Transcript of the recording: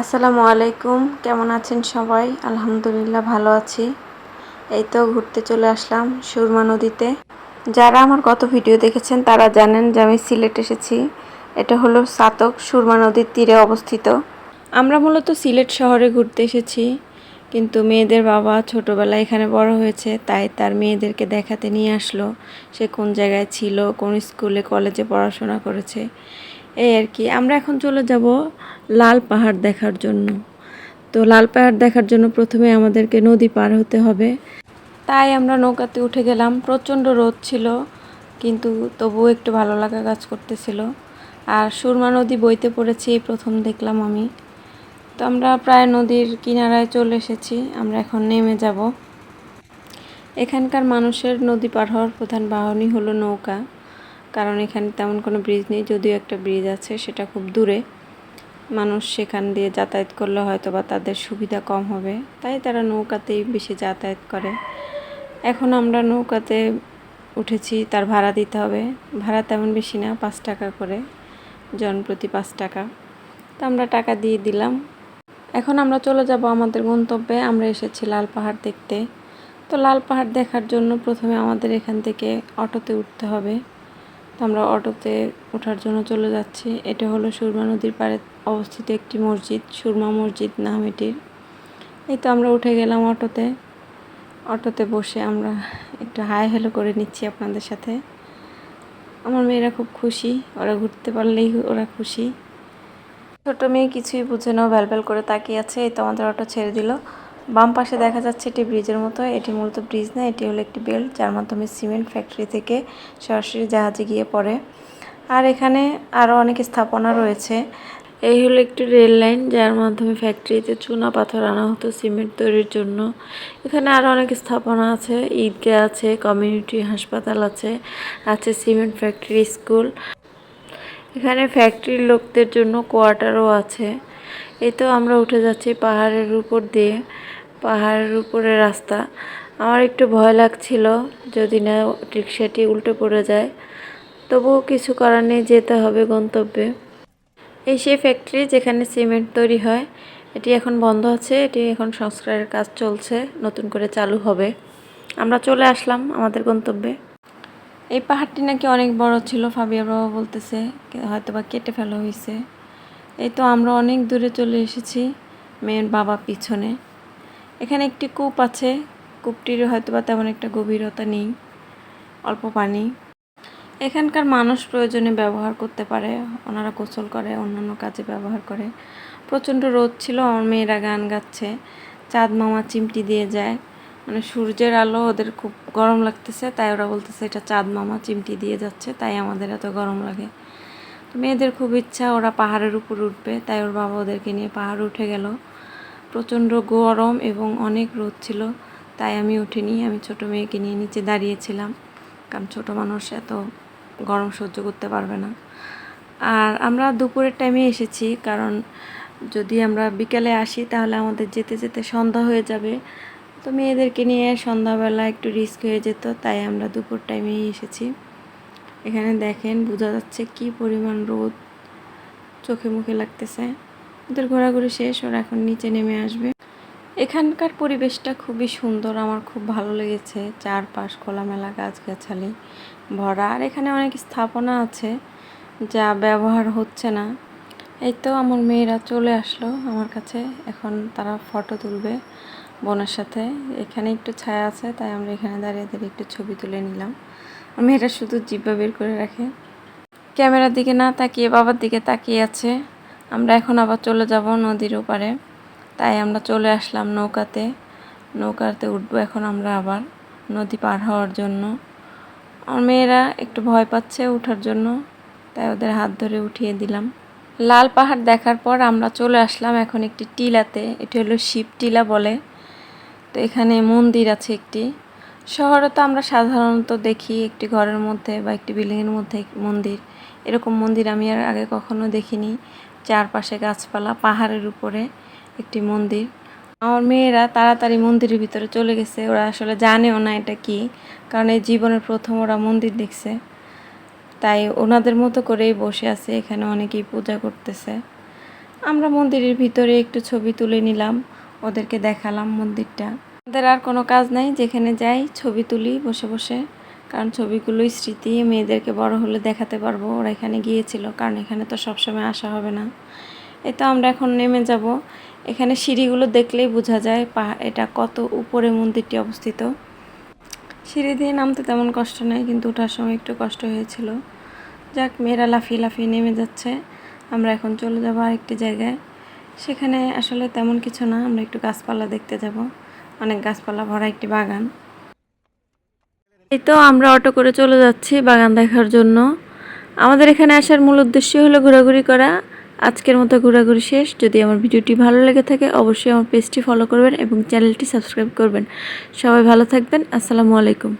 আসসালামু আলাইকুম। কেমন আছেন সবাই? আলহামদুলিল্লাহ ভালো আছি। এই তো ঘুরতে চলে আসলাম সুরমা নদীতে। যারা আমার গত ভিডিও দেখেছেন তারা জানেন যে আমি সিলেট এসেছি। এটা হলো সাতক সুরমা নদীর তীরে অবস্থিত। আমরা মূলত সিলেট শহরে ঘুরতে এসেছি। কিন্তু মেয়েদের বাবা ছোটবেলায় এখানে বড় হয়েছে, তাই তার মেয়েদেরকে দেখাতে নিয়ে আসলো। সে কোন জায়গায় ছিল, কোন স্কুলে, কলেজে পড়াশোনা করেছে। এই আর কি। আমরা এখন চলে যাব লাল পাহাড় দেখার জন্য। তো লাল পাহাড় দেখার জন্য প্রথমে আমাদেরকে নদী পার হতে হবে। তাই আমরা নৌকাতে উঠে গেলাম। প্রচণ্ড রোদ ছিল, কিন্তু তবুও একটু ভালো লাগা কাজ করতেছিল। আর সুরমা নদী বইতে পড়েছি, এই প্রথম দেখলাম আমি। তো আমরা প্রায় নদীর কিনারায় চলে এসেছি। আমরা এখন নেমে যাব। এখানকার মানুষের নদী পার হওয়ার প্রধান বাহনই হলো নৌকা। কারণ এখানে তেমন কোনো ব্রিজ নেই, যদিও একটা ব্রিজ আছে, সেটা খুব দূরে। মানুষ সেখান দিয়ে যাতায়াত করলে হয়তো বা তাদের সুবিধা কম হবে। তাই তারা নৌকাতেই বেশি যাতায়াত করে। এখন আমরা নৌকাতে উঠেছি, তার ভাড়া দিতে হবে। ভাড়া তেমন বেশি না, পাঁচ টাকা করে, জন প্রতি পাঁচ টাকা। তো আমরা টাকা দিয়ে দিলাম। এখন আমরা চলে যাব আমাদের গন্তব্যে। আমরা এসেছি লাল পাহাড় দেখতে। তো লাল পাহাড় দেখার জন্য প্রথমে আমাদের এখান থেকে অটোতে উঠতে হবে। আমরা অটোতে ওঠার জন্য চলে যাচ্ছি। এটা হলো সুরমা নদীর পাড়ে অবস্থিত একটি মসজিদ, সুরমা মসজিদ নাম এটির। এই তো আমরা উঠে গেলাম অটোতে। অটোতে বসে আমরা একটু হাই হ্যালো করে নিচ্ছি আপনাদের সাথে। আমার মেয়েরা খুব খুশি, ওরা ঘুরতে পারলেই ওরা খুশি। ছোট মেয়ে কিছুই বুঝে নাও ভ্যালভ্যাল করে তাকিয়ে আছে, এই তো আমাদের অটো ছেড়ে দিল। বাম পাশে দেখা যাচ্ছে এটি ব্রিজের মতো। এটি মূলত ব্রিজ না, এটি হলো একটি বেল্ট, যার মাধ্যমে সিমেন্ট ফ্যাক্টরি থেকে সরাসরি জাহাজে গিয়ে পড়ে। আর এখানে আরও অনেক স্থাপনা রয়েছে। এই হলো একটি রেল লাইন, যার মাধ্যমে ফ্যাক্টরিতে চুনা পাথর আনা হতো সিমেন্ট তৈরির জন্য। এখানে আরও অনেক স্থাপনা আছে, ঈদগাহ আছে, কমিউনিটি হাসপাতাল আছে আছে সিমেন্ট ফ্যাক্টরি স্কুল। এখানে ফ্যাক্টরির লোকদের জন্য কোয়ার্টারও আছে। এই তো আমরা উঠে যাচ্ছি পাহাড়ের উপর দিয়ে। পাহাড়ের উপরে রাস্তা। আমার একটু ভয় লাগছিল যদি না রিক্সাটি উল্টে পড়ে যায়। তবুও কিছু করার নেই, যেতে হবে গন্তব্যে। এই সেই ফ্যাক্টরি যেখানে সিমেন্ট তৈরি হয়, এটি এখন বন্ধ আছে, এটি এখন সংস্কারের কাজ চলছে, নতুন করে চালু হবে। আমরা চলে আসলাম আমাদের গন্তব্যে। এই পাহাড়টি নাকি অনেক বড় ছিল, ফাবিয়া বাবা বলতেছে হয়তো বা কেটে ফেলা হয়েছে। এই তো আমরা অনেক দূরে চলে এসেছি মেয়ের বাবা পিছনে। এখানে একটি কূপ আছে। কূপটির হয়তো বা তেমন একটা গভীরতা নেই, অল্প পানি। এখানকার মানুষ প্রয়োজনে ব্যবহার করতে পারে, ওনারা গোসল করে, অন্যান্য কাজে ব্যবহার করে। প্রচণ্ড রোদ ছিল, আমার মেয়েরা গান গাচ্ছে, চাঁদ মামা চিমটি দিয়ে যায়। মানে সূর্যের আলো ওদের খুব গরম লাগতেছে, তাই ওরা বলতেছে, এটা চাঁদ মামা চিমটি দিয়ে যাচ্ছে, তাই আমাদের এত গরম লাগে। মেয়েদের খুব ইচ্ছা, ওরা পাহাড়ের উপর উঠবে, তাই ওর বাবা ওদেরকে নিয়ে পাহাড় উঠে গেল। প্রচণ্ড গরম এবং অনেক রোদ ছিল, তাই আমি উঠিনি। আমি ছোট মেয়েকে নিয়ে নিচে দাঁড়িয়েছিলাম। কারণ ছোট মানুষ এত গরম সহ্য করতে পারবে না। আর আমরা দুপুরের টাইমে এসেছি, কারণ যদি আমরা বিকেলে আসি, তাহলে আমাদের যেতে যেতে সন্ধ্যা হয়ে যাবে। তো মেয়েদেরকে নিয়ে সন্ধ্যাবেলা একটু রিস্ক হয়ে যেত, তাই আমরা দুপুর টাইমেই এসেছি। এখানে দেখেন, বোঝা যাচ্ছে কি পরিমাণ রোদ। চোখে মুখে লাগতেছে। ওদের ঘোরাঘুরি শেষ, ওরা এখন নিচে নেমে আসবে। এখানকার পরিবেশটা খুবই সুন্দর, আমার খুব ভালো লেগেছে। চারপাশ খোলামেলা, গাছগাছালি ভরা। আর এখানে অনেক স্থাপনা আছে যা ব্যবহার হচ্ছে না। এই তো আমার মেয়েরা চলে আসলো আমার কাছে। এখন তারা ফটো তুলবে বোনের সাথে। এখানে একটু ছায়া আছে, তাই আমরা এখানে দাঁড়িয়ে দাঁড়িয়ে একটু ছবি তুলে নিলাম। মেয়েরা শুধু জিব্বা বের করে রাখে। ক্যামেরার দিকে না তাকিয়ে, বাবার দিকে তাকিয়ে আছে। আমরা এখন আবার চলে যাব নদীর ওপারে। তাই আমরা চলে আসলাম নৌকাতে। নৌকাতে উঠবো এখন আমরা আবার নদী পার হওয়ার জন্য। আমার মেয়েরা একটু ভয় পাচ্ছে ওঠার জন্য, তাই ওদের হাত ধরে উঠিয়ে দিলাম। লাল পাহাড় দেখার পর আমরা চলে আসলাম এখন একটি টিলাতে। এটি হলো শিব টিলা বলে। তো এখানে মন্দির আছে একটি। শহরে তো আমরা সাধারণত দেখি একটি ঘরের মধ্যে বা একটি বিল্ডিংয়ের মধ্যে মন্দির। এরকম মন্দির আমি আর আগে কখনো দেখিনি। চারপাশে গাছপালা, পাহাড়ের উপরে একটি মন্দির। আমার মেয়েরা তাড়াতাড়ি মন্দিরের ভিতরে চলে গেছে। ওরা আসলে জানেও না এটা কি, কারণ এই জীবনের প্রথম ওরা মন্দির দেখছে। তাই ওনাদের মতো করেই বসে আছে, এখানে অনেকেই পূজা করতেছে। আমরা মন্দিরের ভিতরে একটু ছবি তুলে নিলাম, ওদেরকে দেখালাম মন্দিরটা। আমাদের আর কোনো কাজ নাই, যেখানে যাই ছবি তুলি, বসে বসে কারণ ছবিগুলোই স্মৃতি, মেয়েদেরকে বড় হলে দেখাতে পারব, ওরা এখানে গিয়েছিল। কারণ এখানে তো সবসময় আসা হবে না। এই তো আমরা এখন নেমে যাব। এখানে সিঁড়িগুলো দেখলেই বোঝা যায় পাহাড় এটা কত উপরে মন্দিরটি অবস্থিত। সিঁড়ি দিয়ে নামতে তেমন কষ্ট নেই, কিন্তু ওঠার সময় একটু কষ্ট হয়েছিল। যাক, মেয়েরা লাফিয়ে লাফিয়ে নেমে যাচ্ছে। আমরা এখন চলে যাব আরেকটি জায়গায়। সেখানে আসলে তেমন কিছু না, আমরা একটু গাছপালা দেখতে যাব। অনেক গাছপালা ভরা একটি বাগান। এই তো আমরা অটো করে চলে যাচ্ছি বাগান দেখার জন্য। আমাদের এখানে আসার মূল উদ্দেশ্য হলো ঘোরাঘুরি করা। আজকের মতো ঘোরাঘুরি শেষ। যদি আমার ভিডিওটি ভালো লেগে থাকে, অবশ্যই আমার পেজটি ফলো করবেন এবং চ্যানেলটি সাবস্ক্রাইব করবেন। সবাই ভালো থাকবেন। আসসালামু আলাইকুম।